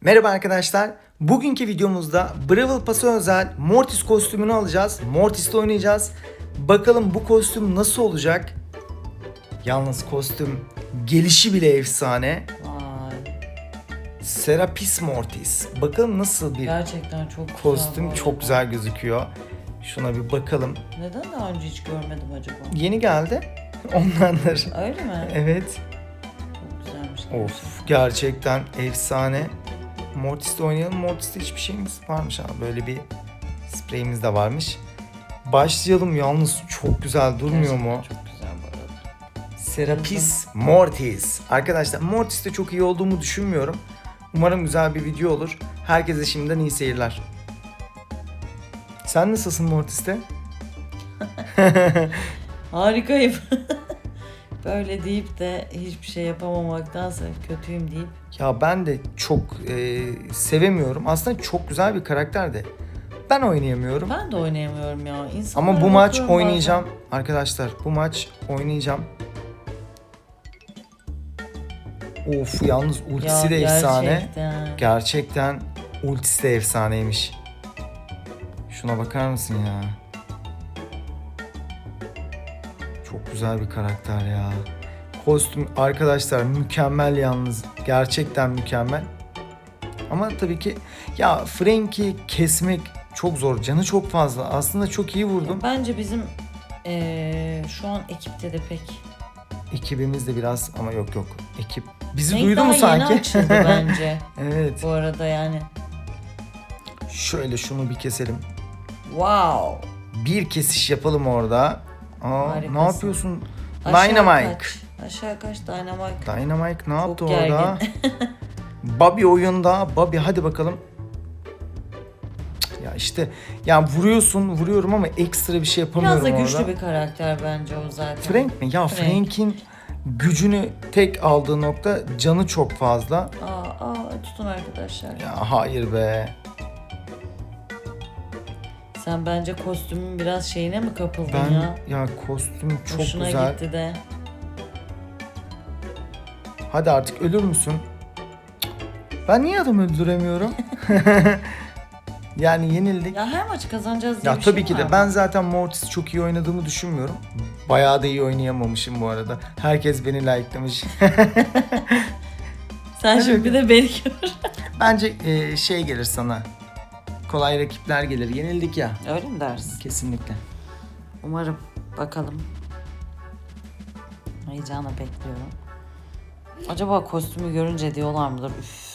Merhaba arkadaşlar. Bugünkü videomuzda Brawl Pass'a özel Mortis kostümünü alacağız. Mortis'te oynayacağız. Bakalım bu kostüm nasıl olacak? Yalnız kostüm gelişi bile efsane. Vay. Serapis Mortis. Bakalım nasıl bir Gerçekten çok güzel. kostüm. bu arada. Çok güzel gözüküyor. Şuna bir bakalım. Neden daha önce hiç görmedim acaba? Yeni geldi. Ondandır. Öyle mi? Evet. Çok güzelmiş. Of gerçekten efsane. Mortis'te oynayalım. Mortis'te hiçbir şeyimiz varmış abi. Böyle bir spreyimiz de varmış. Başlayalım yalnız çok güzel durmuyor Gerçekten mu? Çok güzel bu arada. Serapis Mortis. Arkadaşlar Mortis'te çok iyi olduğumu düşünmüyorum. Umarım güzel bir video olur. Herkese şimdiden iyi seyirler. Sen nasılsın Mortis'te? Harikayım. Böyle deyip de hiçbir şey yapamamaktansa kötüyüm deyip Ya ben de çok e, sevemiyorum. Aslında çok güzel bir karakter de. Ben oynayamıyorum. ben de oynayamıyorum ya. İnsanlara Ama bu maç bakıyorum oynayacağım. Arkadaşlar bu maç oynayacağım. Of yalnız ultisi Ya de efsane. Gerçekten. Gerçekten ultisi de efsaneymiş. Şuna bakar mısın ya? Çok güzel bir karakter ya. Kostüm arkadaşlar mükemmel yalnız. Gerçekten mükemmel. Ama tabii ki ya Frank'i kesmek çok zor. Canı çok fazla. Aslında çok iyi vurdum. Bence bizim eee, şu an ekipte de pek. Ekibimiz de biraz ama yok yok. Ekip bizi Renk duydu mu yeni sanki? açıldı bence. evet. bu arada yani. Şöyle şunu bir keselim. Wow. Bir kesiş yapalım orada. Aa, Harikasın. ne yapıyorsun? Aşağı Dynamite. kaç. Aşağı kaç Dynamite. Dynamite ne yaptı Çok orada? Bobby oyunda. Bobby hadi bakalım. Ya işte ya vuruyorsun vuruyorum ama ekstra bir şey yapamıyorum Biraz da güçlü orada. bir karakter bence o zaten. Frank mi? Ya Frank. Frank'in gücünü tek aldığı nokta canı çok fazla. Aa, aa tutun arkadaşlar. Ya hayır be. Sen bence kostümün biraz şeyine mi kapıldın Ben ya? ya, kostüm çok Hoşuna güzel. gitti de. Hadi artık ölür müsün? Ben niye adam öldüremiyorum? yani yenildik. Ya her maç kazanacağız diye Ya bir tabii şey ki var de mı? ben zaten Mortis çok iyi oynadığımı düşünmüyorum. Bayağı da iyi oynayamamışım bu arada. Herkes beni like'lamış. Sen şimdi bir de beni gör. Bence e, şey gelir sana. Kolay rakipler gelir. Yenildik ya. Öyle mi dersin? Kesinlikle. Umarım. Bakalım. Heyecanla bekliyorum. Acaba kostümü görünce diyorlar mıdır? Üf.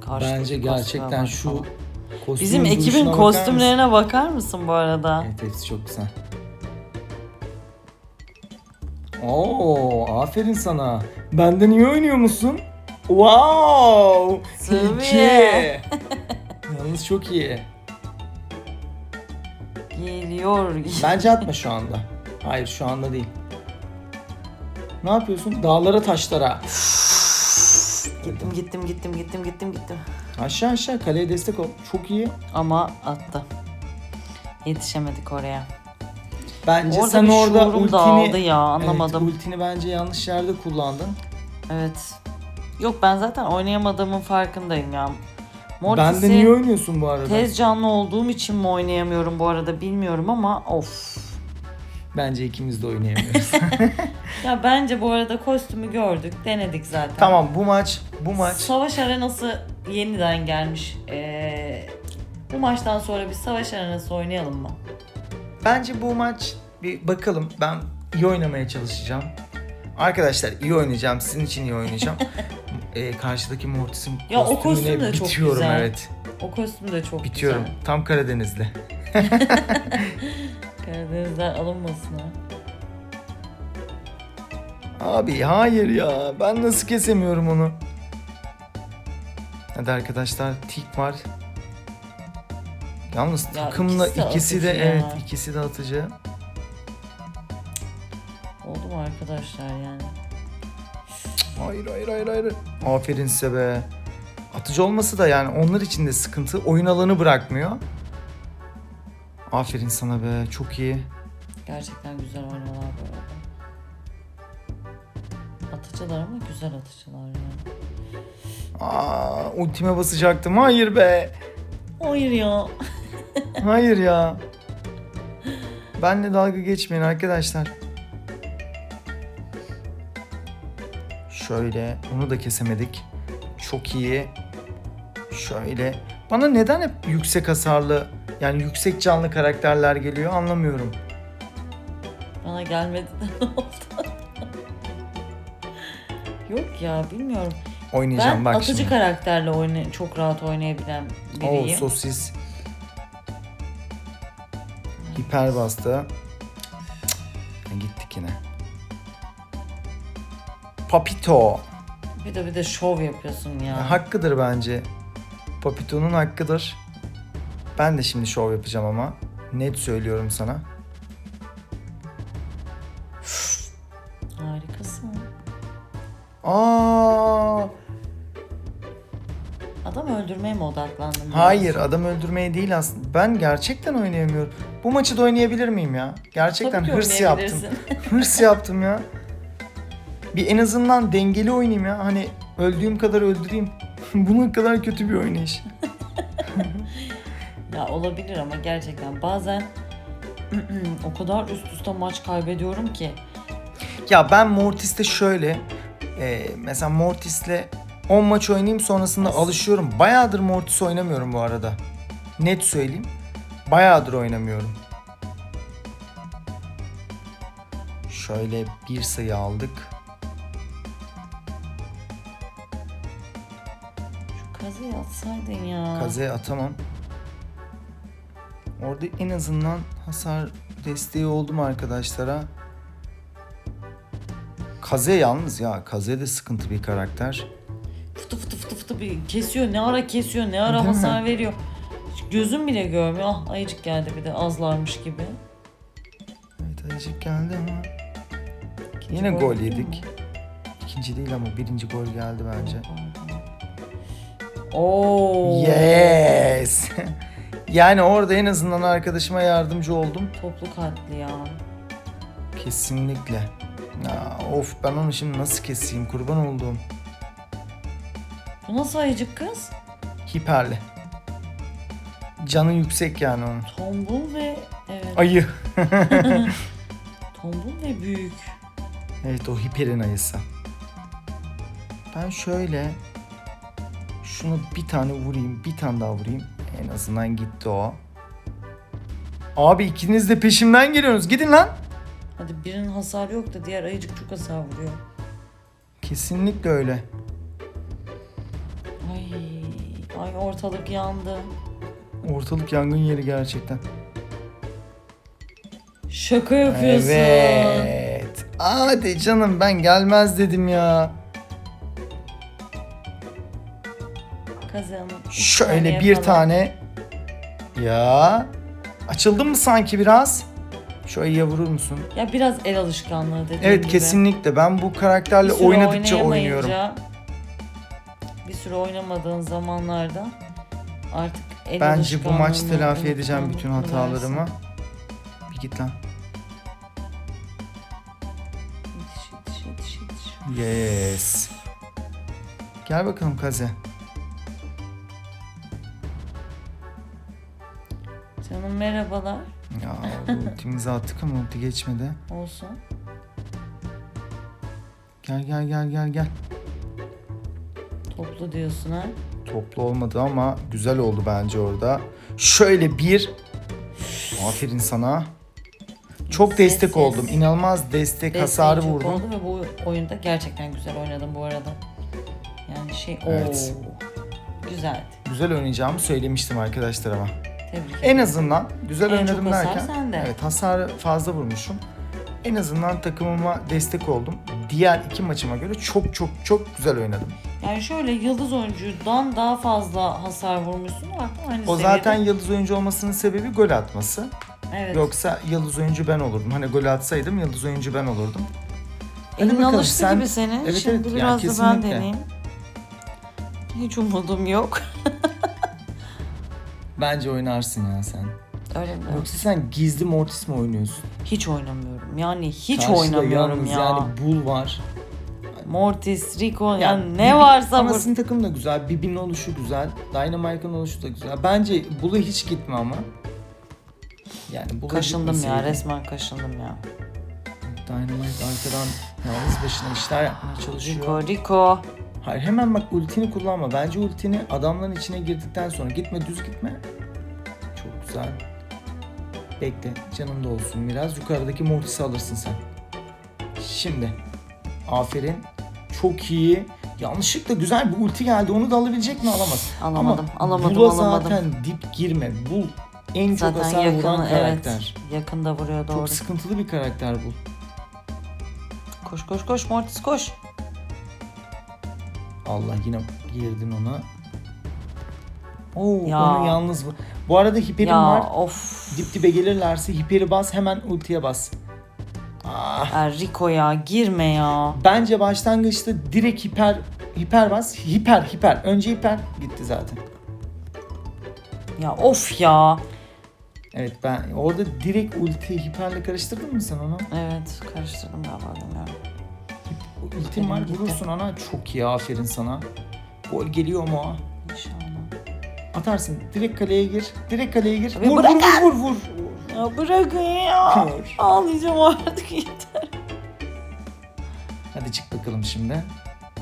Karşıdaki Bence kostüme gerçekten bak şu falan. Bizim ekibin duruşuna bakar kostümlerine bakar mısın bu arada? mısın? Evet hepsi çok güzel. Oo, aferin sana. Benden iyi oynuyor musun? Wow! Tabii. Yalnız çok iyi. Geliyor. Bence atma şu anda. Hayır şu anda değil. Ne yapıyorsun? Dağlara taşlara. Gittim gittim gittim gittim gittim gittim. Aşağı aşağı kaleye destek ol. Çok iyi. Ama attı. Yetişemedik oraya. Bence Orada sen bir orada şuurum ultini... dağıldı ya anlamadım. Evet, ultini bence yanlış yerde kullandın. Evet. Yok ben zaten oynayamadığımın farkındayım ya. Benden iyi Mortis'i oynuyorsun bu arada. tez canlı olduğum için mi oynayamıyorum bu arada bilmiyorum ama of. Bence ikimiz de oynayamıyoruz. Ya bence bu arada kostümü gördük, denedik zaten. tamam bu maç, bu maç. Savaş arenası yeniden gelmiş. Ee, bu maçtan sonra bir savaş arenası oynayalım mı? Bence bu maç bir bakalım. Ben iyi oynamaya çalışacağım. Arkadaşlar iyi oynayacağım. Sizin için iyi oynayacağım. ee, karşıdaki Mortis'in Ya o kostüm de çok bitiyorum güzel. evet. O kostüm de çok Bitiyorum. güzel. Tam Karadenizli. Karadeniz'den alınmasın ha. Abi hayır ya. Ben nasıl kesemiyorum onu? Hadi arkadaşlar tik var. Yalnız Ya takımla ikisi de ikisi de, atıcı ya. evet ikisi de atıcı. Oldu mu arkadaşlar yani? Hayır hayır hayır hayır. Aferin size be. Atıcı olması da yani onlar için de sıkıntı. Oyun alanı bırakmıyor. Aferin sana be. Çok iyi. Gerçekten güzel oynuyorlar bu arada. Atıcılar ama güzel atıcılar yani. Aa, ultime basacaktım. Hayır be. Hayır ya. Hayır ya. Benle dalga geçmeyin arkadaşlar. Şöyle onu da kesemedik. Çok iyi. Şöyle. Bana neden hep yüksek hasarlı yani yüksek canlı karakterler geliyor anlamıyorum. Bana gelmedi de ne oldu? Yok ya bilmiyorum. Oynayacağım Ben bak atıcı şimdi. karakterle oyna çok rahat oynayabilen Oo biriyim. sosis. Hiper bastı. Gittik yine. Papito. bir de bir de şov yapıyorsun ya. Hakkıdır bence. Papito'nun hakkıdır. Ben de şimdi şov yapacağım ama. Net söylüyorum sana. Harikasın. Aa, Adam öldürmeye mi odaklandın? biraz? hayır adam öldürmeye değil aslında. Ben gerçekten oynayamıyorum. Bu maçı da oynayabilir miyim ya? Gerçekten Tabii ki hırs yaptım. oynayabilirsin. Hırs yaptım ya. Bir en azından dengeli oynayayım ya. Hani öldüğüm kadar öldüreyim. Bunun kadar kötü bir oynayış. ya olabilir ama gerçekten bazen o kadar üst üste maç kaybediyorum ki. Ya ben Mortis'te şöyle e, mesela Mortis'le 10 maç oynayayım sonrasında alışıyorum. Bayağıdır Mortis oynamıyorum bu arada. Net söyleyeyim. Bayağıdır oynamıyorum. Şöyle bir sayı aldık. Şu kazıyı atsaydın ya. Kazeye atamam. Orada en azından hasar desteği oldum arkadaşlara. Kaze yalnız ya. Kaze de sıkıntı bir karakter. Fıtı fıtı fıtı fıtı bir kesiyor. Ne ara kesiyor, ne ara Değil mi? hasar veriyor. Hiç gözüm bile görmüyor. Ah ayıcık geldi bir de azlarmış gibi. Evet ayıcık geldi ama. İkinci Yine gol geliyor yedik. mu? İkinci değil ama birinci gol geldi bence. Oo. Yes. yani orada en azından arkadaşıma yardımcı oldum. Toplu katliam. Kesinlikle. Ya, of ben onu şimdi nasıl keseyim kurban olduğum. Bu nasıl ayıcık kız? Hiperli. Canı yüksek yani onun. Tombul ve evet. Ayı. Tombul ve büyük. Evet o hiperin ayısı. Ben şöyle şunu bir tane vurayım, bir tane daha vurayım. En azından gitti o. Abi ikiniz de peşimden geliyorsunuz. Gidin lan. Hadi birinin hasarı yok da diğer ayıcık çok hasar vuruyor. Kesinlikle öyle. Ay, ay ortalık yandı. Ortalık yangın yeri gerçekten. Şaka yapıyorsun. Evet. Hadi canım ben gelmez dedim ya. Kazanım. Şöyle bir tane. Ya. Açıldın mı sanki biraz? Ayıya vurur musun? Ya biraz el alışkanlığı dediğim Evet gibi. kesinlikle. Ben bu karakterle Bir oynadıkça oynuyorum. Bir süre oynamadığın zamanlarda artık el Bence bu maç telafi edeceğim bütün hatalarımı. versin. Bir git lan. Yes. Gel bakalım Kaze. Canım merhabalar. Ya ultimizi attık ama ulti geçmedi. Olsun. Gel gel gel gel gel. Toplu diyorsun ha. Toplu olmadı ama güzel oldu bence orada. Şöyle bir. Aferin sana. Çok Ses, destek ses. oldum. İnanılmaz destek Desteğin hasarı çok vurdum. oldu ve bu oyunda gerçekten güzel oynadım bu arada. Yani şey Evet. Oo, güzeldi. Güzel oynayacağımı söylemiştim arkadaşlar ama. Tebrik ederim. En azından güzel En oynadım çok hasar derken. sende. Evet hasarı fazla vurmuşum. En azından takımıma destek oldum. Diğer iki maçıma göre çok çok çok güzel oynadım. Yani şöyle yıldız oyuncudan daha fazla hasar vurmuşsun aynı O seviyede. zaten yıldız oyuncu olmasının sebebi gol atması. evet. Yoksa yıldız oyuncu ben olurdum. Hani gol atsaydım yıldız oyuncu ben olurdum. Hadi Elin bakalım, alıştı sen- gibi senin. Evet, Şimdi evet, biraz da ben kesinlikle. deneyeyim. Hiç umudum yok. Bence oynarsın ya sen. Öyle mi? Yoksa sen gizli Mortis mi oynuyorsun? Hiç oynamıyorum. Yani hiç Karşıda oynamıyorum yalnız ya. Yani bul var. Mortis, Rico yani, Yani ne varsa bu. Anasının takım da güzel. Bibi'nin oluşu güzel. Dynamite'ın oluşu da güzel. Bence Bull'a hiç gitme ama. Yani Bull'a Kaşındım ya resmen kaşındım ya. Dynamite arkadan yalnız başına işler yapmaya çalışıyor. Rico, Rico. Hayır hemen bak ultini kullanma. Bence ultini adamların içine girdikten sonra gitme düz gitme. Çok güzel. Bekle canım da olsun biraz. Yukarıdaki Mortis'i alırsın sen. Şimdi. Aferin. Çok iyi. Yanlışlıkla güzel bir ulti geldi. Onu da alabilecek mi? Alamaz. Alamadım, Ama alamadım, Bull'a alamadım. zaten dip girme. Bul en çok Zaten hasar yakın, vuran evet. karakter. Yakında vuruyor doğru. Çok sıkıntılı bir karakter bu. Koş koş koş Mortis koş. Allah yine girdin ona. Oo, Ya. onu yalnız bu. Bu arada hiperim ya var. of. Dip dibe gelirlerse hiperi bas hemen ultiye bas. Ah, Ya Rico ya girme ya. bence başlangıçta direkt hiper hiper bas. Hiper hiper. Önce hiper gitti zaten. Ya of ya. Evet ben orada direkt ulti hiperle karıştırdın mı sen onu? Evet karıştırdım galiba bilmiyorum. Gitti. vurursun ona. Çok iyi aferin sana. Gol geliyor mu? İnşallah. Atarsın. Direkt kaleye gir. Direkt kaleye gir. Abi Vur, vur bırakın. vur vur vur. Ya bırakın ya. Vur. Ağlayacağım artık yeter. Hadi çık bakalım şimdi.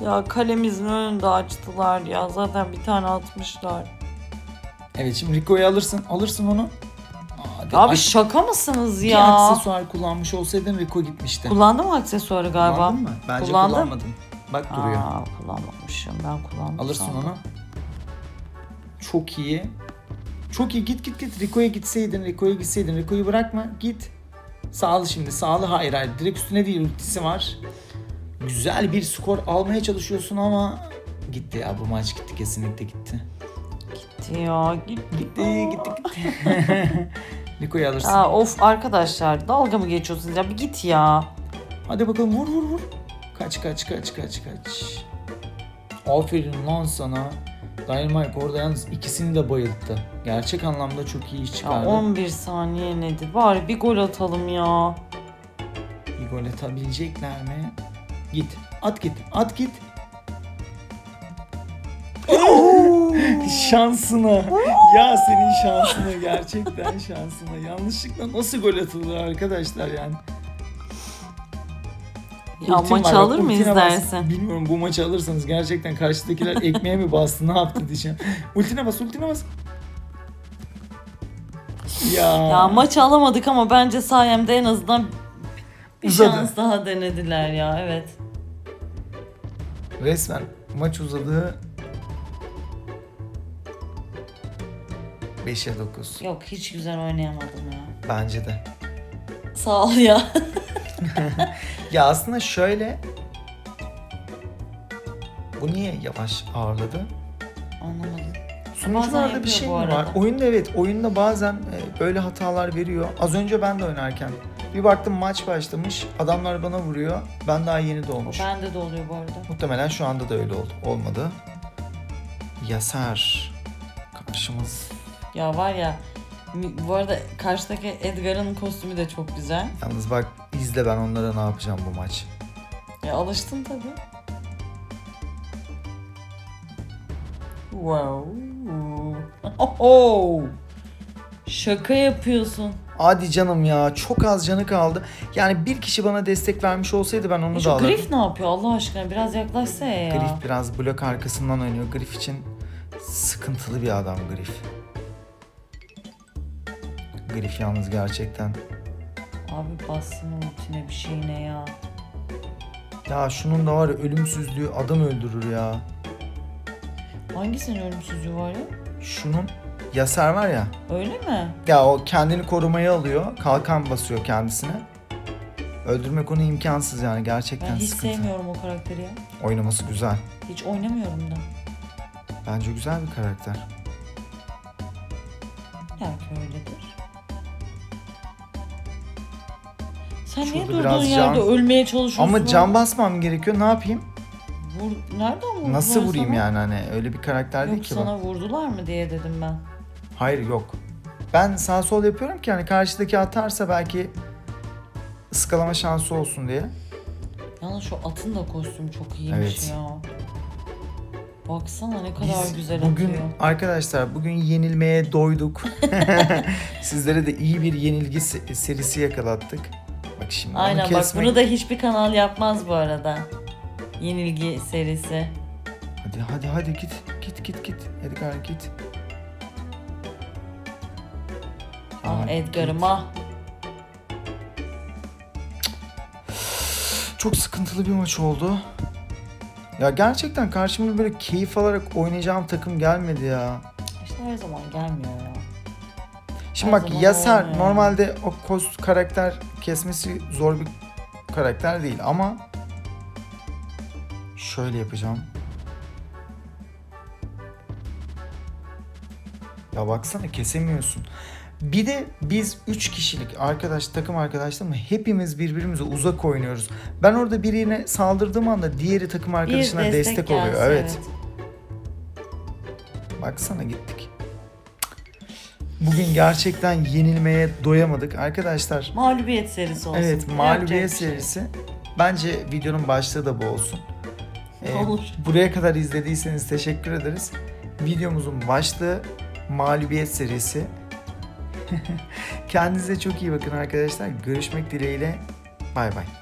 Ya kalemizin önünde açtılar ya. Zaten bir tane atmışlar. Evet şimdi Rico'yu alırsın. Alırsın onu. Abi aç- şaka mısınız Bir ya? aksesuar kullanmış olsaydın Rico gitmişti. Kullandım mı aksesuarı galiba? Kullandın mı? Bence Kullandım. kullanmadın. Bak duruyor. Aa, kullanmamışım. Ben kullandım. Alırsın sandım. onu. Çok iyi. Çok iyi. Git git git. Rico'ya gitseydin. Rico'ya gitseydin. Rico'yu bırakma. Git. Sağlı şimdi. Sağlı hayır hayır. Direkt üstüne değil. Ultisi var. Güzel bir skor almaya çalışıyorsun ama gitti ya bu maç gitti kesinlikle gitti. Gitti ya gitti. Gitti gitti gitti. Rico'yu alırsın. Aa, of arkadaşlar dalga mı geçiyorsunuz ya bir git ya. Hadi bakalım vur vur vur. Kaç kaç kaç kaç kaç. Aferin lan sana. Dynamite orada yalnız ikisini de bayılttı. Gerçek anlamda çok iyi iş Ya çıkardı. 11 saniye nedir? Bari bir gol atalım ya. Bir gol atabilecekler mi? Git. At git. At git. şansına. Ya senin şansına gerçekten şansına. Yanlışlıkla nasıl gol atılır arkadaşlar yani. Ya Ultim maç var, alır bak, mıyız ultine bas. dersin? Bilmiyorum bu maçı alırsanız gerçekten karşıdakiler ekmeğe mi bastı ne yaptı diyeceğim. Ultine bas ultine bas. Ya. Ya maç alamadık ama bence sayemde en azından bir Uzadı. şans daha denediler ya evet. Resmen maç uzadı. 5'e 9. Yok hiç güzel oynayamadım ya. Bence de. Sağ ol ya. Ya aslında şöyle bu niye yavaş ağırladı? Anlamadım. Sunucularda bir şey mi var? Oyunda evet, oyunda bazen e, böyle hatalar veriyor. Az önce ben de oynarken bir baktım maç başlamış, adamlar bana vuruyor. Ben daha yeni doğmuş. Bende de oluyor bu arada. Muhtemelen şu anda da öyle oldu. Olmadı. Yasar. Karşımız. Ya var ya bu arada karşıdaki Edgar'ın kostümü de çok güzel. Yalnız bak izle ben onlara ne yapacağım bu maç. Ya alıştın tabii. Wow. Oho. Şaka yapıyorsun. Hadi canım ya çok az canı kaldı. Yani bir kişi bana destek vermiş olsaydı ben onu da Şu alırdım. Griff ne yapıyor Allah aşkına? Biraz yaklaşsa ya. Griff biraz blok arkasından oynuyor. Griff için sıkıntılı bir adam Griff. Griff yalnız gerçekten. Abi bassın ultine bir şeyine ya. Ya şunun da var ya ölümsüzlüğü adam öldürür ya. Hangisinin ölümsüzlüğü var ya? Şunun Yasar var ya. Öyle mi? Ya o kendini korumaya alıyor. Kalkan basıyor kendisine. Öldürmek onu imkansız yani gerçekten Ben hiç sıkıntı. sevmiyorum o karakteri ya. Oynaması güzel. Hiç oynamıyorum da. Bence güzel bir karakter. Belki öyledir. Sen Şurada niye durduğun biraz yerde can- ölmeye çalışıyorsun? Ama can basmam gerekiyor. Ne yapayım? Vur... Nereden vurdular Nasıl vurayım sana? yani hani öyle bir karakter değil Yok ki sana bu. vurdular mı diye dedim ben. Hayır yok. Ben sağ sol yapıyorum ki hani karşıdaki atarsa belki ıskalama şansı olsun diye. Yalnız şu atın da kostümü çok iyiymiş Evet. ya. Baksana ne kadar Biz güzel bugün atıyor. arkadaşlar bugün yenilmeye doyduk. Sizlere de iyi bir yenilgi se- serisi yakalattık. Bak şimdi onu Aynen bak kesmek- bunu da hiçbir kanal yapmaz bu arada. Yenilgi serisi. Hadi hadi hadi git git git git Edgar git. Ah Edgar'ım ah. Çok sıkıntılı bir maç oldu. Ya gerçekten karşımda böyle keyif alarak oynayacağım takım gelmedi ya. İşte her zaman gelmiyor ya. Şimdi Her bak Yasar olmuyor. normalde o kost karakter kesmesi zor bir karakter değil ama şöyle yapacağım. Ya baksana kesemiyorsun. Bir de biz 3 kişilik arkadaş takım arkadaşlar mı hepimiz birbirimize uzak oynuyoruz. Ben orada birine saldırdığım anda diğeri takım arkadaşına Bir destek, oluyor. gelse, Evet. Baksana gittik. Bugün gerçekten yenilmeye doyamadık. Arkadaşlar Mağlubiyet serisi olsun. evet Yapacak mağlubiyet bir şey serisi. Bence videonun başlığı da bu olsun. Ee, Olur. Buraya kadar izlediyseniz teşekkür ederiz. Videomuzun başlığı mağlubiyet serisi. Kendinize çok iyi bakın arkadaşlar. Görüşmek dileğiyle. Bay bay.